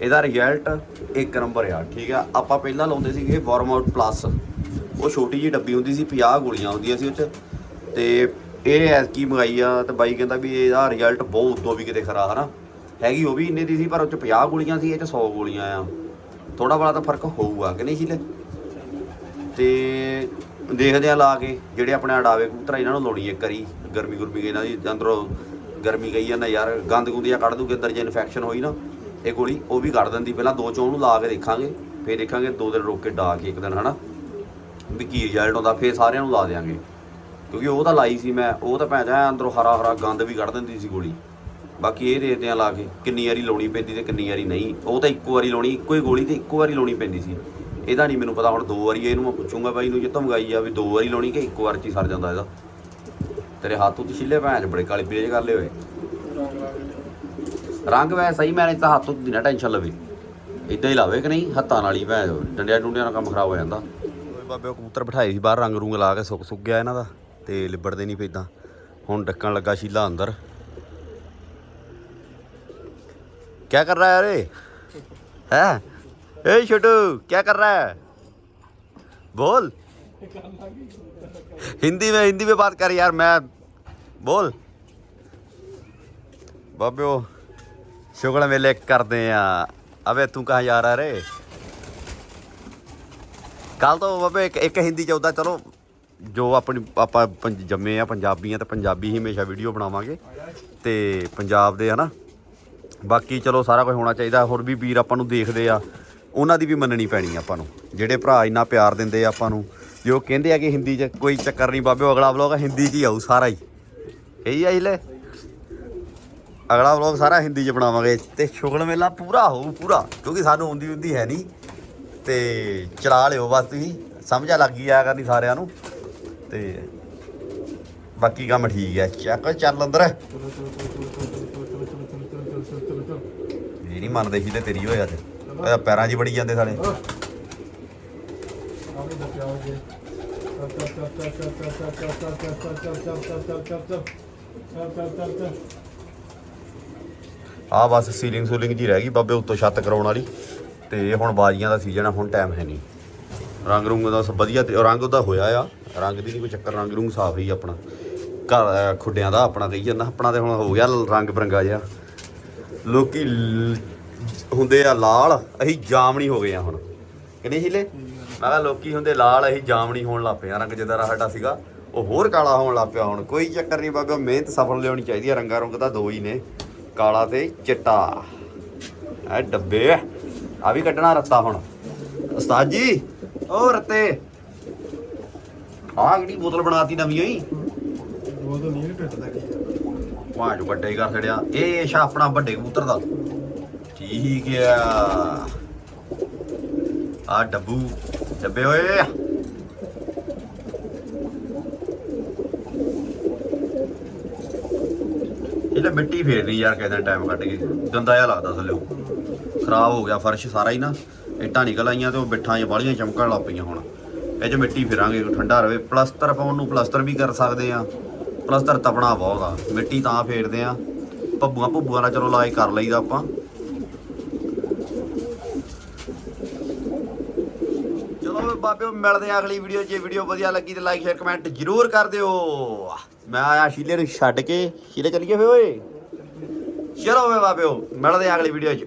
ਇਹਦਾ ਰਿਜ਼ਲਟ ਇੱਕ ਨੰਬਰ ਆ, ਠੀਕ ਆ? ਆਪਾਂ ਪਹਿਲਾਂ ਲਾਉਂਦੇ ਸੀਗੇ ਵਾਰਮ ਆਊਟ ਪਲੱਸ ਉਹ ਛੋਟੀ ਜਿਹੀ ਡੱਬੀ ਹੁੰਦੀ ਸੀ 50 ਗੋਲੀਆਂ ਹੁੰਦੀਆਂ ਸੀ ਉਹ ਚ। ਤੇ ਇਹ ਐਤਕੀ ਮੰਗਾਈ ਆ ਤੇ ਬਾਈ ਕਹਿੰਦਾ ਵੀ ਇਹਦਾ ਰਿਜ਼ਲਟ ਬਹੁਤ ਉਦੋਂ ਵੀ ਕਿਤੇ ਖਰਾ ਹਨਾ ਹੈਗੀ ਉਹ ਵੀ ਇੰਨੇ ਦੀ ਸੀ, ਪਰ ਉਹ ਚ 50 ਗੋਲੀਆਂ ਸੀ, ਇਹ ਚ 100 ਗੋਲੀਆਂ ਆ। ਥੋੜਾ ਬੜਾ ਤਾਂ ਫ਼ਰਕ ਹੋਊਗਾ ਕਿ ਨਹੀਂ ਸ਼ੀਲੇ? ਤੇ ਦੇਖਦੇ ਆ ਲਾ ਕੇ, ਜਿਹੜੇ ਆਪਣੇ ਅਡਾਵੇ ਕਬੂਤਰ ਇਹਨਾਂ ਨੂੰ ਲਾਉਣੀ ਇੱਕ ਕਰੀ ਗਰਮੀ ਗੁਰਮੀ ਇਹਨਾਂ ਦੀ ਅੰਦਰੋਂ ਗਰਮੀ ਗਈ ਜਾਂਦਾ ਯਾਰ, ਗੰਦ ਗੁੰਦੀਆਂ ਕੱਢ ਦੂਗੇ, ਅੰਦਰ ਜੇ ਇਨਫੈਕਸ਼ਨ ਹੋਈ ਨਾ, ਇਹ ਗੋਲੀ ਉਹ ਵੀ ਕੱਢ ਦਿੰਦੀ। ਪਹਿਲਾਂ ਦੋ ਚੋਂ ਨੂੰ ਲਾ ਕੇ ਦੇਖਾਂਗੇ, ਫੇਰ ਦੇਖਾਂਗੇ ਦੋ ਦਿਨ ਰੋਕ ਕੇ ਡਾ ਕੇ ਇੱਕ ਦਿਨ, ਹਨਾ? ਵੀ ਕੀ ਰਿਜ਼ਲਟ ਆਉਂਦਾ, ਫੇਰ ਸਾਰਿਆਂ ਨੂੰ ਲਾ ਦੇਾਂਗੇ ਕਿਉਂਕਿ ਉਹ ਤਾਂ ਲਾਈ ਸੀ ਮੈਂ, ਉਹ ਤਾਂ ਭੈਣ ਜਾ ਅੰਦਰੋਂ ਹਰਾ ਹਰਾ ਗੰਦ ਵੀ ਕੱਢ ਦਿੰਦੀ ਸੀ ਗੋਲੀ। ਬਾਕੀ ਇਹ ਦੇਖਦੇ ਆ ਲਾ ਕੇ, ਕਿੰਨੀ ਵਾਰੀ ਲਾਉਣੀ ਪੈਂਦੀ ਤੇ ਕਿੰਨੀ ਵਾਰੀ ਨਹੀਂ। ਉਹ ਤਾਂ ਇੱਕੋ ਵਾਰੀ ਲਾਉਣੀ, ਇੱਕੋ ਹੀ ਗੋਲੀ ਤੇ ਇੱਕੋ ਵਾਰੀ ਲਾਉਣੀ ਪੈਂਦੀ ਸੀ। ਇਹਦਾ ਨਹੀਂ ਮੈਨੂੰ ਪਤਾ, ਹੁਣ ਦੋ ਵਾਰੀ ਇਹਨੂੰ ਮੈਂ ਪੁੱਛੂੰਗਾ ਬਾਈ ਨੂੰ ਜੇ ਮੰਗਾਈ ਆ ਵੀ ਦੋ ਵਾਰੀ ਲਾਉਣੀ ਕਿ ਇੱਕੋ ਵਾਰ ਚ ਹੀ ਸਰ ਜਾਂਦਾ ਇਹਦਾ। ਤੇਰੇ ਹੱਥ ਉੱਤੇ ਛਿੱਲੇ ਭੈਣ ਚ ਬੜੇ ਕਾਲੇ ਪੀਲੇ ਕਰ ਲਏ ਹੋਏ ਰੰਗ ਵੈ ਸਹੀ ਮੈਨੇ ਤਾਂ ਹੱਥ ਉੱਤੇ ਨਾ ਟੈਨਸ਼ਨ ਲਵੇ। ਇਦਾਂ ਹੀ ਲਾਵੇ ਕਿ ਨਹੀਂ, ਹੱਥਾਂ ਨਾਲ ਹੀ ਭੈਣ ਡੰਡਿਆਂ ਡੁੰਡਿਆਂ ਨਾਲ ਕੰਮ ਖਰਾਬ ਹੋ ਜਾਂਦਾ। ਓਏ ਬਾਬੇ ਕਬੂਤਰ ਬਿਠਾਏ ਸੀ ਬਾਹਰ, ਰੰਗ ਰੂੰਗ ਲਾ ਕੇ ਸੁੱਕ ਸੁੱਕ ਗਿਆ ਇਹਨਾਂ ਦਾ। ਤੇ ਲਿਬੜਦੇ ਨਹੀਂ ਪੈਂਦਾ ਹੁਣ ਡੱਕਣ ਲੱਗਾ ਸ਼ੀਲਾ ਅੰਦਰ। ਕੀ ਕਰ ਰਹਾ ਹੈ ਅਰੇ ਹੈ? ਏ ਛੋਟੂ ਕੀ ਕਰ ਰਹਾ? ਹੈ ਬੋਲ। हिंदी में हिंदी में बात कर यार मैं बोल बाबे शुगल मेले करते हैं अबे तू कहाँ जा रहा है रे ਕੱਲ ਤੋਂ ਬਾਬੇ ਇੱਕ ਇੱਕ ਹਿੰਦੀ ਚ ਆਉਂਦਾ ਚਲੋ ਜੋ ਆਪਣੀ ਆਪਾਂ ਪੰਜ- ਜੰਮੇ ਆ ਪੰਜਾਬੀ ਆ ਤੇ ਪੰਜਾਬੀ ਹੀ ਹਮੇਸ਼ਾ ਵੀਡੀਓ ਬਣਾਵਾਂਗੇ ਤੇ ਪੰਜਾਬ ਦੇ ਹਨਾ ਬਾਕੀ ਚਲੋ ਸਾਰਾ ਕੁਝ ਹੋਣਾ ਚਾਹੀਦਾ ਹੋਰ ਵੀ ਵੀਰ ਆਪਾਂ ਨੂੰ ਦੇਖਦੇ ਆ ਉਹਨਾਂ ਦੀ ਵੀ ਮੰਨਣੀ ਪੈਣੀ ਆ ਆਪਾਂ ਨੂੰ ਜਿਹੜੇ ਭਰਾ ਇੰਨਾ ਪਿਆਰ ਦਿੰਦੇ ਆ ਆਪਾਂ ਨੂੰ ਜੋ ਕਹਿੰਦੇ ਆ ਕਿ ਹਿੰਦੀ 'ਚ ਕੋਈ ਚੱਕਰ ਨਹੀਂ ਬਾਬੇ ਅਗਲਾ ਵਲੋਗ ਹਿੰਦੀ 'ਚ ਹੀ ਆਊ ਸਾਰਾ ਹੀ। ਕਹੀ ਆਈ ਲੈ ਅਗਲਾ ਵਲੋਗ ਸਾਰਾ ਹਿੰਦੀ 'ਚ ਬਣਾਵਾਂਗੇ। ਤੇ ਸ਼ੁਗਲ ਮੇਲਾ ਪੂਰਾ ਹੋਊ, ਪੂਰਾ। ਕਿਉਂਕਿ ਸਾਨੂੰ ਹੁੰਦੀ ਹੁੰਦੀ ਹੈ ਨਹੀਂ। ਤੇ ਚਲਾ ਲਿਓ ਬਸ ਤੁਸੀਂ। ਸਮਝਾ ਲੱਗ ਗਈ ਆ ਕਰਨੀ ਸਾਰਿਆਂ ਨੂੰ। ਤੇ ਬਾਕੀ ਕੰਮ ਠੀਕ ਹੈ। ਚੱਕ, ਚੱਲ ਅੰਦਰ। ਇਹ ਨਹੀਂ ਮੰਨਦੇ ਸੀ ਤੇ ਤੇਰੀ ਹੋਇਆ ਤੇ। ਪੈਰਾਂ 'ਚ ਬੜੀ ਜਾਂਦੇ ਸਾਲੇ। ਬੱਚਿਆ ਹੋ ਗਏ ਚੱਲ ਚੱਲ ਚੱਲ ਚੱਲ ਚੱਲ ਚੱਲ ਚੱਲ ਚੱਲ ਚੱਲ ਚੱਲ ਚੱਲ ਚੱਲ ਚੱਲ ਚੱਲ ਚੱਲ ਚੱਲ ਚੱਲ ਚੱਲ ਆ ਬਸ ਸੀਲਿੰਗ ਸੂਲਿੰਗ ਜੀ ਰਹਿ ਗਈ ਬਾਬੇ, ਉੱਤੋਂ ਛੱਤ ਕਰਾਉਣ ਵਾਲੀ। ਤੇ ਹੁਣ ਬਾਜੀਆਂ ਦਾ ਸੀਜ਼ਨ ਆ, ਹੁਣ ਟਾਈਮ ਹੈ ਨਹੀਂ। ਰੰਗ ਰੁੰਗ ਦਾ ਵਧੀਆ ਤੇ ਰੰਗ ਉਹਦਾ ਹੋਇਆ ਆ। ਰੰਗ ਦੀ ਨਹੀਂ ਕੋਈ ਚੱਕਰ, ਰੰਗ ਰੁੰਗ ਸਾਫ਼ ਹੀ ਆਪਣਾ। ਘਰ ਖੁੱਡਿਆਂ ਦਾ ਆਪਣਾ ਕਹੀ ਜਾਂਦਾ। ਆਪਣਾ ਤੇ ਹੁਣ ਹੋ ਗਿਆ ਰੰਗ ਬਰੰਗਾ ਜਿਹਾ। ਲੋਕੀ ਹੁੰਦੇ ਆ ਲਾਲ, ਅਸੀਂ ਜਾਮਣੀ ਹੋ ਗਏ ਆ ਹੁਣ। ਕਿ ਨਹੀਂ ਹੀਲੇ ਮੈਂ ਕਿਹਾ ਲੋਕੀ ਹੁੰਦੇ ਲਾਲ ਅਸੀਂ ਜਾਮਣੀ ਹੋਣ ਲੱਗ ਪਏ ਆ ਰੰਗ ਜਿੱਦਾਂ ਸਾਡਾ ਸੀਗਾ ਉਹ ਹੋਰ ਕਾਲਾ ਹੋਣ ਲੱਗ ਪਿਆ ਹੁਣ। ਕੋਈ ਚੱਕਰ ਨਹੀਂ ਬਾਬਾ ਮਿਹਨਤ ਸਫਲ ਲਿਆਉਣੀ ਚਾਹੀਦੀ ਹੈ ਰੰਗਾ ਰੰਗ ਤਾਂ ਦੋ ਹੀ ਨੇ ਕਾਲਾ ਤੇ ਚਿੱਟਾ। ਇਹ ਡੱਬੇ ਆ ਵੀ ਕੱਢਣਾ ਰੱਤਾ ਹੁਣ। ਉਸਤਾਦ ਜੀ ਉਹ ਰੱਤੇ। ਆਹ ਕਿਹੜੀ ਬੋਤਲ ਬਣਾਤੀ ਨਵੀਂ ਹੋਈ? ਉਹ ਤਾਂ ਨਹੀਂ ਟੁੱਟਦਾ ਕੀ ਵਾਹ ਜੋ ਵੱਡੇ ਹੀ ਕਰ ਛੜਿਆ ਇਹ ਸ਼ਾ ਆਪਣਾ ਵੱਡੇ ਕਬੂਤਰ ਦਾ। ਠੀਕ ਆ। ਆ ਡੱਬੂ ਡੱਬੇ ਓਏ ਇਹਲੇ ਮਿੱਟੀ ਫੇਰਨੀ ਯਾਰ ਕਿਦਾਂ ਟਾਈਮ ਕੱਢ ਕੇ। ਗੰਦਾ ਜਿਹਾ ਲੱਗਦਾ ਥੱਲੇ। ਖਰਾਬ ਹੋ ਗਿਆ ਫਰਸ਼ ਸਾਰਾ ਹੀ ਨਾ। ਇੱਟਾਂ ਨਿਕਲ ਆਈਆਂ ਤੇ ਉਹ ਬਿੱਠਾਂ 'ਚ ਬਾਲੀਆਂ ਚਮਕਣ ਲੱਗ ਪਈਆਂ ਹੁਣ। ਇਹ 'ਚ ਮਿੱਟੀ ਫਿਰਾਂਗੇ ਠੰਡਾ ਰਵੇ। ਪਲਸਤਰ ਪਾਉਣ ਨੂੰ ਪਲਸਤਰ ਵੀ ਕਰ ਸਕਦੇ ਆ ਪਲਸਤਰ ਤਪਣਾ ਬਹੁਤ ਆ। ਮਿੱਟੀ ਤਾਂ ਫੇਰਦੇ ਆ ਭੱਬੂਆਂ, ਭੁੱਬੂਆਂ ਨਾਲ ਚਲੋ ਲਾਇਕ ਕਰ ਲਈਦਾ ਆਪਾਂ। ਚਲੋ ਮਿਲਦੇ ਆ ਅਗਲੀ ਵੀਡੀਓ 'ਚ। ਜੇ ਵੀਡੀਓ ਵਧੀਆ ਲੱਗੀ ਤੇ ਲਾਈਕ ਸ਼ੇਅਰ ਕਮੈਂਟ ਜ਼ਰੂਰ ਕਰ ਦਿਓ। ਮੈਂ ਆਇਆ ਸ਼ੀਲੇ ਨੂੰ ਛੱਡ ਕੇ। ਸ਼ੀਲੇ, ਚੱਲੀਏ ਫੇ ਓਏ? ਚਲੋ ਵੇ ਬਾਬਿਓ, ਮਿਲਦੇ ਆ ਅਗਲੀ ਵੀਡੀਓ 'ਚ।